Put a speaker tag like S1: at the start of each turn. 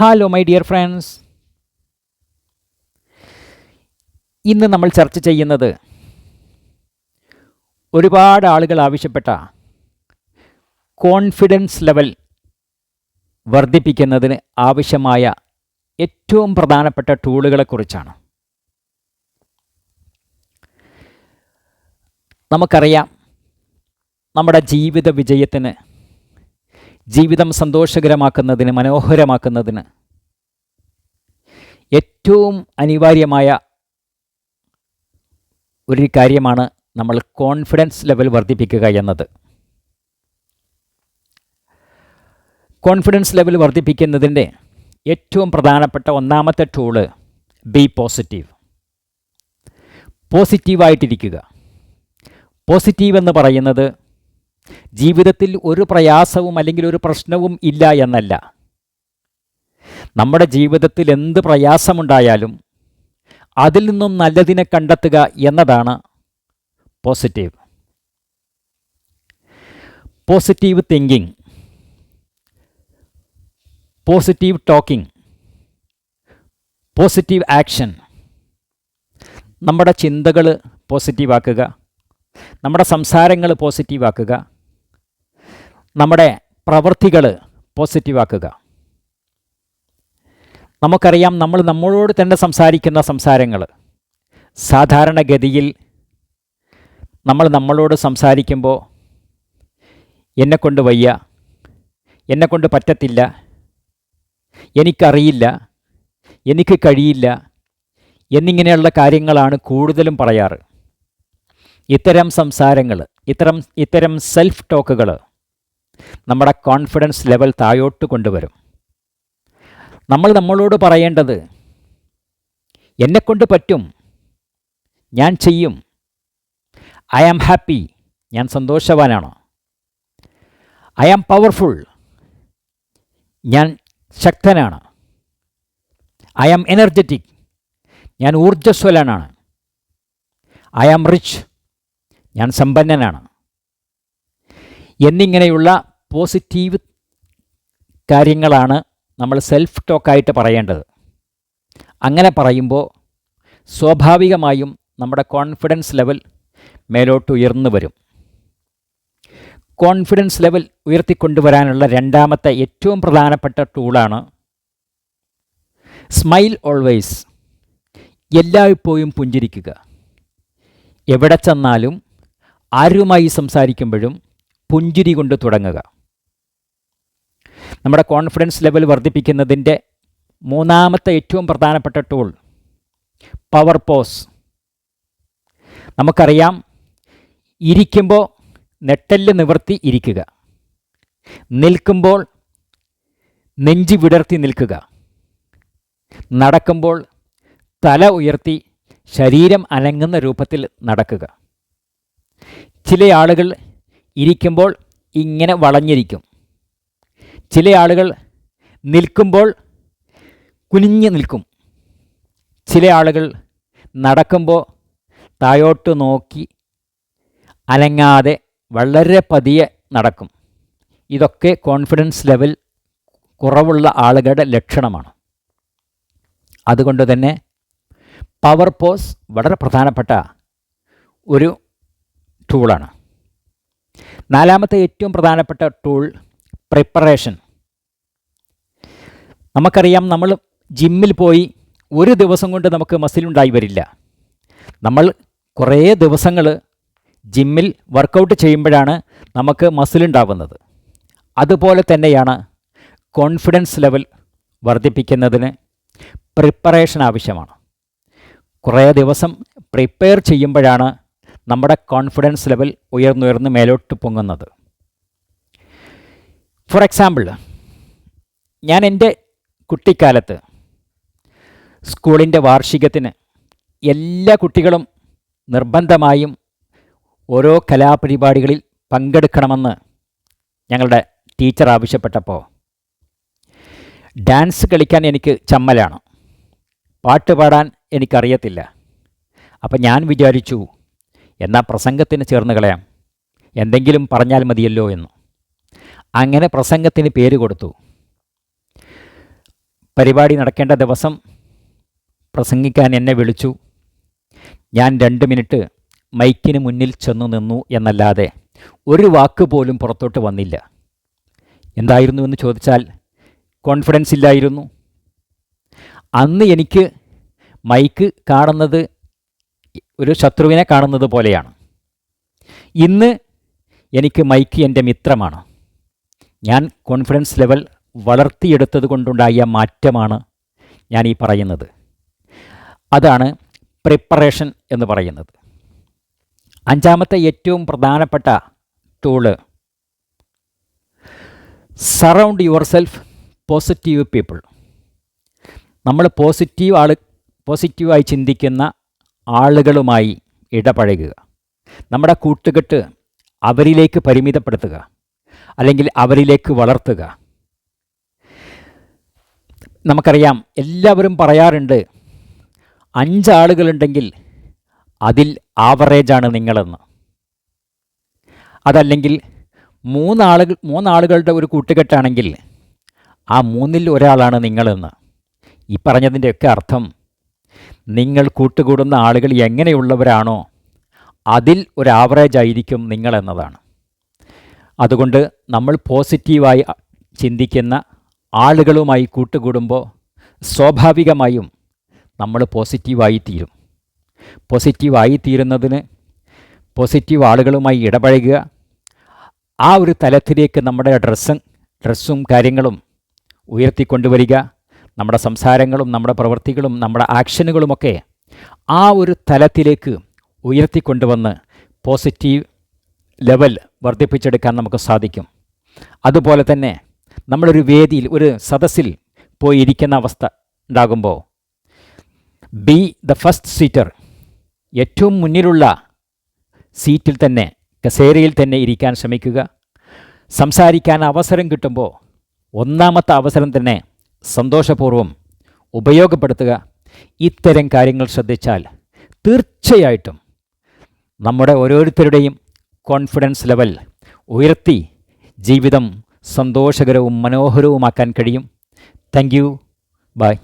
S1: Hello my dear friends ഇന്ന് നമ്മൾ ചർച്ച ചെയ്യുന്നത് ഒരുപാട് ആളുകൾ ആവശ്യപ്പെട്ട കോൺഫിഡൻസ് ലെവൽ വർദ്ധിപ്പിക്കുന്നതിന് ആവശ്യമായ ഏറ്റവും പ്രധാനപ്പെട്ട ടൂളുകളെക്കുറിച്ചാണ് നമുക്കറിയാം നമ്മുടെ ജീവിത വിജയത്തിന് ജീവിതം സന്തോഷകരമാക്കുന്നതിന് മനോഹരമാക്കുന്നതിന് ഏറ്റവും അനിവാര്യമായ ഒരു കാര്യമാണ് നമ്മൾ കോൺഫിഡൻസ് ലെവൽ വർദ്ധിപ്പിക്കുക എന്നത്. കോൺഫിഡൻസ് ലെവൽ വർദ്ധിപ്പിക്കുന്നതിന്റെ ഏറ്റവും പ്രധാനപ്പെട്ട ഒന്നാമത്തെ ടൂൾ ബി പോസിറ്റീവ് പോസിറ്റീവായിട്ടിരിക്കുക പോസിറ്റീവ് എന്ന് പറയുന്നത് ജീവിതത്തിൽ ഒരു പ്രയാസവും അല്ലെങ്കിൽ ഒരു പ്രശ്നവും ഇല്ല എന്നല്ല. നമ്മുടെ ജീവിതത്തിൽ എന്ത് പ്രയാസമുണ്ടായാലും അതിൽ നിന്നും നല്ലതിനെ കണ്ടെത്തുക എന്നതാണ് positive. Positive thinking positive talking positive action. നമ്മുടെ ചിന്തകൾ പോസിറ്റീവാക്കുക നമ്മുടെ സംസാരങ്ങൾ പോസിറ്റീവാക്കുക നമ്മുടെ പ്രവൃത്തികൾ പോസിറ്റീവാക്കുക. നമുക്കറിയാം നമ്മൾ നമ്മളോട് തന്നെ സംസാരിക്കുന്ന സംസാരങ്ങൾ സാധാരണഗതിയിൽ നമ്മൾ നമ്മളോട് സംസാരിക്കുമ്പോൾ എന്നെക്കൊണ്ട് വയ്യ എന്നെക്കൊണ്ട് പറ്റത്തില്ല എനിക്കറിയില്ല എനിക്ക് കഴിയില്ല എന്നിങ്ങനെയുള്ള കാര്യങ്ങളാണ് കൂടുതലും പറയാറ്. ഇത്തരം സംസാരങ്ങൾ ഇത്തരം ഇത്തരം സെൽഫ് ടോക്കുകൾ നമ്മുടെ കോൺഫിഡൻസ് ലെവൽ താഴോട്ട് കൊണ്ടുവരും. നമ്മൾ നമ്മളോട് പറയേണ്ടത് എന്നെക്കൊണ്ട് പറ്റും. ഞാൻ ചെയ്യും. ഐ ആം ഹാപ്പി ഞാൻ സന്തോഷവാനാണ്. ഐ ആം പവർഫുൾ ഞാൻ ശക്തനാണ്. ഐ ആം എനർജറ്റിക് ഞാൻ ഊർജസ്വലനാണ്. ഐ ആം റിച്ച് ഞാൻ സമ്പന്നനാണ്. എന്നിങ്ങനെയുള്ള പോസിറ്റീവ് കാര്യങ്ങളാണ് നമ്മൾ സെൽഫ് ടോക്കായിട്ട് പറയേണ്ടത്. അങ്ങനെ പറയുമ്പോൾ സ്വാഭാവികമായും നമ്മുടെ കോൺഫിഡൻസ് ലെവൽ മേലോട്ട് ഉയർന്നു വരും. കോൺഫിഡൻസ് ലെവൽ ഉയർത്തിക്കൊണ്ടുവരാനുള്ള രണ്ടാമത്തെ ഏറ്റവും പ്രധാനപ്പെട്ട ടൂളാണ് സ്മൈൽ ഓൾവേസ് എല്ലായ്പ്പോഴും പുഞ്ചിരിക്കുക. എവിടെ ചെന്നാലും ആരുമായി സംസാരിക്കുമ്പോഴും പുഞ്ചിരി കൊണ്ട് തുടങ്ങുക. നമ്മുടെ കോൺഫിഡൻസ് ലെവൽ വർദ്ധിപ്പിക്കുന്നതിന്റെ മൂന്നാമത്തെ ഏറ്റവും പ്രധാനപ്പെട്ട ടൂൾ പവർ പോസ് നമുക്കറിയാം ഇരിക്കുമ്പോൾ നെട്ടൽ നിവർത്തി ഇരിക്കുക. നിൽക്കുമ്പോൾ നെഞ്ചി വിടർത്തി നിൽക്കുക. നടക്കുമ്പോൾ തല ഉയർത്തി ശരീരം അനങ്ങുന്ന രൂപത്തിൽ നടക്കുക. ചില ആളുകൾ ഇരിക്കുമ്പോൾ ഇങ്ങനെ വളഞ്ഞിരിക്കും. ചില ആളുകൾ നിൽക്കുമ്പോൾ കുനിഞ്ഞു നിൽക്കും. ചില ആളുകൾ നടക്കുമ്പോൾ താഴോട്ട് നോക്കി അനങ്ങാതെ വളരെ പതിയെ നടക്കും. ഇതൊക്കെ കോൺഫിഡൻസ് ലെവൽ കുറവുള്ള ആളുകളുടെ ലക്ഷണമാണ്. അതുകൊണ്ട് തന്നെ പവർ പോസ് വളരെ പ്രധാനപ്പെട്ട ഒരു ടൂളാണ് നാലാമത്തെ ഏറ്റവും പ്രധാനപ്പെട്ട ടൂൾ പ്രിപ്പറേഷൻ നമുക്കറിയാം നമ്മൾ ജിമ്മിൽ പോയി ഒരു ദിവസം കൊണ്ട് നമുക്ക് മസിൽ ഉണ്ടായി വരില്ല. നമ്മൾ കുറേ ദിവസങ്ങൾ ജിമ്മിൽ വർക്കൗട്ട് ചെയ്യുമ്പോഴാണ് നമുക്ക് മസിൽ ഉണ്ടാവുന്നത്. അതുപോലെ തന്നെയാണ് കോൺഫിഡൻസ് ലെവൽ വർദ്ധിപ്പിക്കുന്നതിന് പ്രിപ്പറേഷൻ ആവശ്യമാണ്. കുറേ ദിവസം പ്രിപ്പയർ ചെയ്യുമ്പോഴാണ് നമ്മുടെ കോൺഫിഡൻസ് ലെവൽ ഉയർന്നുയർന്ന് മേലോട്ട് പൊങ്ങുന്നത്. ഫോർ എക്സാമ്പിൾ ഞാൻ എന്റെ കുട്ടിക്കാലത്ത് സ്കൂളിന്റെ വാർഷികത്തിന് എല്ലാ കുട്ടികളും നിർബന്ധമായും ഓരോ കലാപരിപാടികളിൽ പങ്കെടുക്കണമെന്ന് ഞങ്ങളുടെ ടീച്ചർ ആവശ്യപ്പെട്ടപ്പോൾ ഡാൻസ് കളിക്കാൻ എനിക്ക് ചമ്മലാണ്. പാട്ട് പാടാൻ എനിക്കറിയത്തില്ല. അപ്പം ഞാൻ വിചാരിച്ചു എന്നാൽ പ്രസംഗത്തിന് ചേർന്ന് കളയാം. എന്തെങ്കിലും പറഞ്ഞാൽ മതിയല്ലോ എന്ന്. അങ്ങനെ പ്രസംഗത്തിന് പേര് കൊടുത്തു. പരിപാടി നടക്കേണ്ട ദിവസം പ്രസംഗിക്കാൻ എന്നെ വിളിച്ചു. ഞാൻ രണ്ട് മിനിറ്റ് മൈക്കിന് മുന്നിൽ ചെന്നു നിന്നു എന്നല്ലാതെ ഒരു വാക്ക് പോലും പുറത്തോട്ട് വന്നില്ല. എന്തായിരുന്നു എന്ന് ചോദിച്ചാൽ കോൺഫിഡൻസ് ഇല്ലായിരുന്നു. അന്ന് എനിക്ക് മൈക്ക് കാണുന്നത് ഒരു ശത്രുവിനെ കാണുന്നത് പോലെയാണ്. ഇന്ന് എനിക്ക് മൈക്ക് എന്റെ മിത്രമാണ്. ഞാൻ കോൺഫിഡൻസ് ലെവൽ വളർത്തിയെടുത്തത് കൊണ്ടുണ്ടായ മാറ്റമാണ് ഞാൻ ഈ പറയുന്നത്. അതാണ് പ്രിപ്പറേഷൻ എന്ന് പറയുന്നത്. അഞ്ചാമത്തെ ഏറ്റവും പ്രധാനപ്പെട്ട tool surround yourself positive people നമ്മൾ പോസിറ്റീവ് ആൾ പോസിറ്റീവായി ചിന്തിക്കുന്ന ആളുകളുമായി ഇടപഴകുക. നമ്മുടെ കൂട്ടുകെട്ട് അവരിലേക്ക് പരിമിതപ്പെടുത്തുക. അല്ലെങ്കിൽ അവരിലേക്ക് വളർത്തുക. നമുക്കറിയാം എല്ലാവരും പറയാറുണ്ട് അഞ്ചാളുകളുണ്ടെങ്കിൽ അതിൽ ആവറേജാണ് നിങ്ങളെന്ന്. അതല്ലെങ്കിൽ മൂന്നാളുകൾ മൂന്നാളുകളുടെ ഒരു കൂട്ടുകെട്ടാണെങ്കിൽ ആ മൂന്നിൽ ഒരാളാണ് നിങ്ങളെന്ന്. ഈ പറഞ്ഞതിന്റെയൊക്കെ അർത്ഥം നിങ്ങൾ കൂട്ടുകൂടുന്ന ആളുകൾ എങ്ങനെയുള്ളവരാണോ അതിൽ ഒരു ആവറേജ് ആയിരിക്കും നിങ്ങളെന്നതാണ്. അതുകൊണ്ട് നമ്മൾ പോസിറ്റീവായി ചിന്തിക്കുന്ന ആളുകളുമായി കൂട്ടുകൂടുമ്പോൾ സ്വാഭാവികമായും നമ്മൾ പോസിറ്റീവായി തീരും പോസിറ്റീവായി തീരുന്നതിന് പോസിറ്റീവ് ആളുകളുമായി ഇടപഴകുക. ആ ഒരു തലത്തിലേക്ക് നമ്മുടെ ഡ്രസ്സും ഡ്രസ്സും കാര്യങ്ങളും ഉയർത്തിക്കൊണ്ടുവരിക. നമ്മുടെ സംസാരങ്ങളും നമ്മുടെ പ്രവൃത്തികളും നമ്മുടെ ആക്ഷനുകളുമൊക്കെ ആ ഒരു തലത്തിലേക്ക് ഉയർത്തിക്കൊണ്ടുവന്ന് പോസിറ്റീവ് ലെവൽ വർദ്ധിപ്പിച്ചെടുക്കാൻ നമുക്ക് സാധിക്കും. അതുപോലെ തന്നെ നമ്മളൊരു വേദിയിൽ ഒരു സദസ്സിൽ പോയി ഇരിക്കുന്ന അവസ്ഥ ഉണ്ടാകുമ്പോൾ ബി ദ ഫസ്റ്റ് സീറ്റർ ഏറ്റവും മുന്നിലുള്ള സീറ്റിൽ തന്നെ കസേരയിൽ തന്നെ ഇരിക്കാൻ ശ്രമിക്കുക. സംസാരിക്കാൻ അവസരം കിട്ടുമ്പോൾ ഒന്നാമത്തെ അവസരം തന്നെ സന്തോഷപൂർവം ഉപയോഗപ്പെടുത്തുക. ഇത്തരം കാര്യങ്ങൾ ശ്രദ്ധിച്ചാൽ തീർച്ചയായിട്ടും നമ്മുടെ ഓരോരുത്തരുടെയും കോൺഫിഡൻസ് ലെവൽ ഉയർത്തി ജീവിതം സന്തോഷകരവും മനോഹരവുമാക്കാൻ കഴിയും. Thank you by